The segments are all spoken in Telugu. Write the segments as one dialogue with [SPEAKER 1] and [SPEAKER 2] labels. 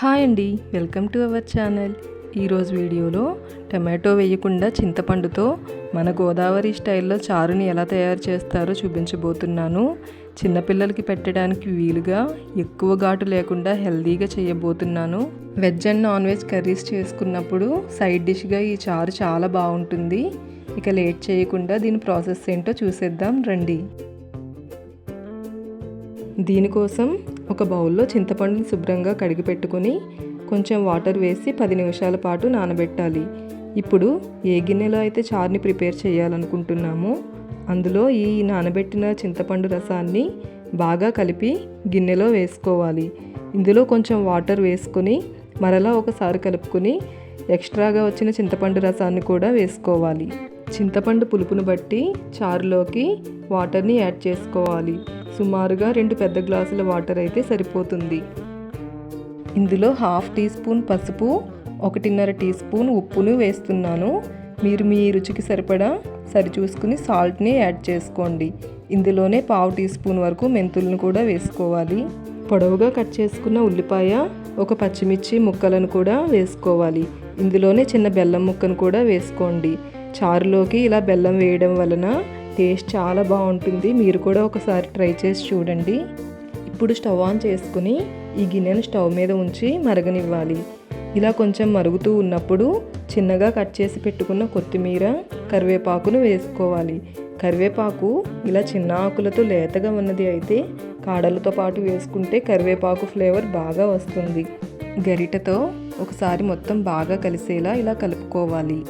[SPEAKER 1] హాయ్ అండి. Welcome to our channel. ఈరోజు వీడియోలో టమాటో వేయకుండా చింతపండుతో మన గోదావరి స్టైల్లో చారుని ఎలా తయారు చేస్తారో చూపించబోతున్నాను. చిన్నపిల్లలకి పెట్టడానికి వీలుగా ఎక్కువ ఘాటు లేకుండా హెల్తీగా చేయబోతున్నాను. Veg and non veg curries చేసుకున్నప్పుడు సైడ్ డిష్గా ఈ చారు చాలా బాగుంటుంది. ఇక లేట్ చేయకుండా దీని ప్రాసెస్ ఏంటో చూసేద్దాం రండి. దీనికోసం ఒక బౌల్లో చింతపండుని శుభ్రంగా కడిగి పెట్టుకొని కొంచెం వాటర్ వేసి పది నిమిషాల పాటు నానబెట్టాలి. ఇప్పుడు ఏ గిన్నెలో అయితే చారుని ప్రిపేర్ చేయాలనుకుంటున్నామో అందులో ఈ నానబెట్టిన చింతపండు రసాన్ని బాగా కలిపి గిన్నెలో వేసుకోవాలి. ఇందులో కొంచెం వాటర్ వేసుకొని మరలా ఒకసారి కలుపుకొని ఎక్స్ట్రాగా వచ్చిన చింతపండు రసాన్ని కూడా వేసుకోవాలి. చింతపండు పులుపును బట్టి చారులోకి వాటర్ని యాడ్ చేసుకోవాలి. సుమారుగా రెండు పెద్ద గ్లాసుల వాటర్ అయితే సరిపోతుంది. ఇందులో హాఫ్ టీ స్పూన్ పసుపు ఒకటిన్నర టీ స్పూన్ ఉప్పును వేస్తున్నాను. మీరు మీ రుచికి సరిపడా సరిచూసుకుని సాల్ట్ని యాడ్ చేసుకోండి. ఇందులోనే పావు టీ స్పూన్ వరకు మెంతులను కూడా వేసుకోవాలి. పొడవుగా కట్ చేసుకున్న ఉల్లిపాయ ఒక పచ్చిమిర్చి ముక్కలను కూడా వేసుకోవాలి. ఇందులోనే చిన్న బెల్లం ముక్కను కూడా వేసుకోండి. చారులోకి ఇలా బెల్లం వేయడం వలన టేస్ట్ చాలా బాగుంటుంది. మీరు కూడా ఒకసారి ట్రై చేసి చూడండి. ఇప్పుడు స్టవ్ ఆన్ చేసుకుని ఈ గిన్నెను స్టవ్ మీద ఉంచి మరగనివ్వాలి. ఇలా కొంచెం మరుగుతూ ఉన్నప్పుడు చిన్నగా కట్ చేసి పెట్టుకున్న కొత్తిమీర కరివేపాకును వేసుకోవాలి. కరివేపాకు ఇలా చిన్న ఆకులతో లేతగా ఉన్నది అయితే కాడలతో పాటు వేసుకుంటే కరివేపాకు ఫ్లేవర్ బాగా వస్తుంది. గరిటతో ఒకసారి మొత్తం బాగా కలిసేలా ఇలా కలుపుకోవాలి.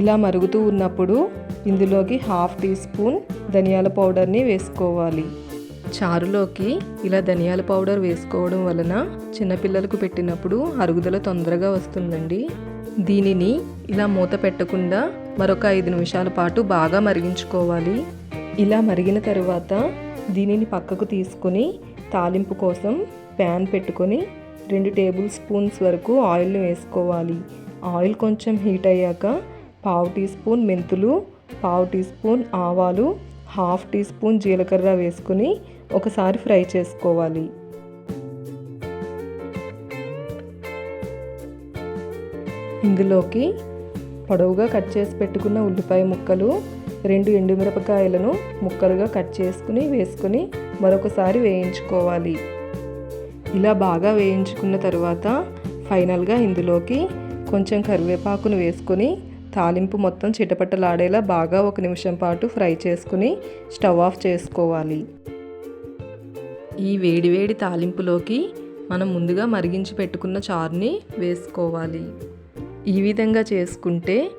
[SPEAKER 1] ఇలా మరుగుతూ ఉన్నప్పుడు ఇందులోకి హాఫ్ టీ స్పూన్ ధనియాల పౌడర్ని వేసుకోవాలి. చారులోకి ఇలా ధనియాల పౌడర్ వేసుకోవడం వలన చిన్నపిల్లలకు పెట్టినప్పుడు అరుగుదల తొందరగా వస్తుందండి. దీనిని ఇలా మూత పెట్టకుండా మరొక ఐదు నిమిషాల పాటు బాగా మరిగించుకోవాలి. ఇలా మరిగిన తర్వాత దీనిని పక్కకు తీసుకొని తాలింపు కోసం ప్యాన్ పెట్టుకొని రెండు టేబుల్ స్పూన్స్ వరకు ఆయిల్ని వేసుకోవాలి. ఆయిల్ కొంచెం హీట్ అయ్యాక పావు టీ స్పూన్ మెంతులు పావు టీ స్పూన్ ఆవాలు హాఫ్ టీ స్పూన్ జీలకర్ర వేసుకుని ఒకసారి ఫ్రై చేసుకోవాలి. ఇందులోకి పొడవుగా కట్ చేసి పెట్టుకున్న ఉల్లిపాయ ముక్కలు రెండు ఎండుమిరపకాయలను ముక్కలుగా కట్ చేసుకుని వేసుకుని మరొకసారి వేయించుకోవాలి. ఇలా బాగా వేయించుకున్న తర్వాత ఫైనల్గా ఇందులోకి కొంచెం కరివేపాకును వేసుకొని తాలింపు మొత్తం చిటపటలాడేలా బాగా ఒక నిమిషం పాటు ఫ్రై చేసుకుని స్టవ్ ఆఫ్ చేసుకోవాలి. ఈ వేడివేడి తాలింపులోకి మనం ముందుగా మరిగించి పెట్టుకున్న చారుని వేసుకోవాలి. ఈ విధంగా చేసుకుంటే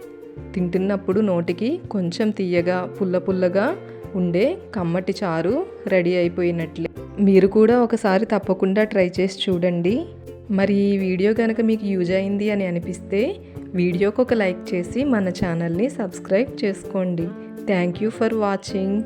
[SPEAKER 1] తింటున్నప్పుడు నోటికి కొంచెం తీయగా పుల్ల పుల్లగా ఉండే కమ్మటి చారు రెడీ అయిపోయినట్లే. మీరు కూడా ఒకసారి తప్పకుండా ట్రై చేసి చూడండి. మరి ఈ వీడియో కనుక మీకు యూజ్ అయింది అని అనిపిస్తే వీడియోకి ఒక లైక్ చేసి మన ఛానల్ని సబ్స్క్రైబ్ చేసుకోండి. Thank you for watching